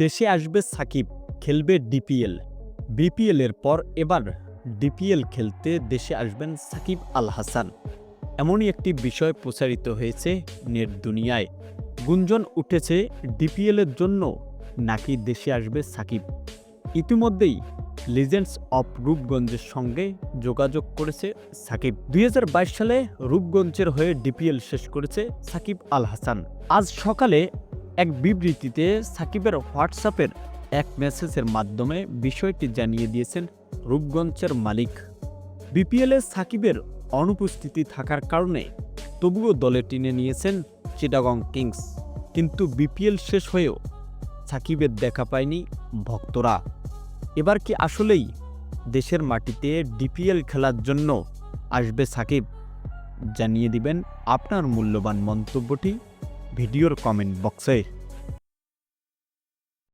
দেশে আসবে সাকিব, খেলবে ডিপিএল। বিপিএলের পর এবার ডিপিএল খেলতে দেশে আসবেন সাকিব আল হাসান। এমনই একটি বিষয় প্রচারিত হয়েছে নেট দুনিয়ায়। গুঞ্জন উঠেছে ডিপিএলের জন্য নাকি দেশে আসবে সাকিব। ইতিমধ্যেই লিজেন্ডস অফ রূপগঞ্জের সঙ্গে যোগাযোগ করেছে সাকিব। দুই হাজার বাইশ সালে রূপগঞ্জের হয়ে ডিপিএল শেষ করেছে সাকিব আল হাসান। আজ সকালে এক বিবৃতিতে সাকিবের হোয়াটসঅ্যাপের এক মেসেজের মাধ্যমে বিষয়টি জানিয়ে দিয়েছেন রূপগঞ্জের মালিক। বিপিএলে সাকিবের অনুপস্থিতি থাকার কারণে তবুও দলে টেনে নিয়েছেন চিটাগং কিংস। কিন্তু বিপিএল শেষ হয়েও সাকিবের দেখা পায়নি ভক্তরা। এবার কি আসলেই দেশের মাটিতে ডিপিএল খেলার জন্য আসবে সাকিব? জানিয়ে দিবেন আপনার মূল্যবান মন্তব্যটি। ভিডিওর কমেন্ট বক্সে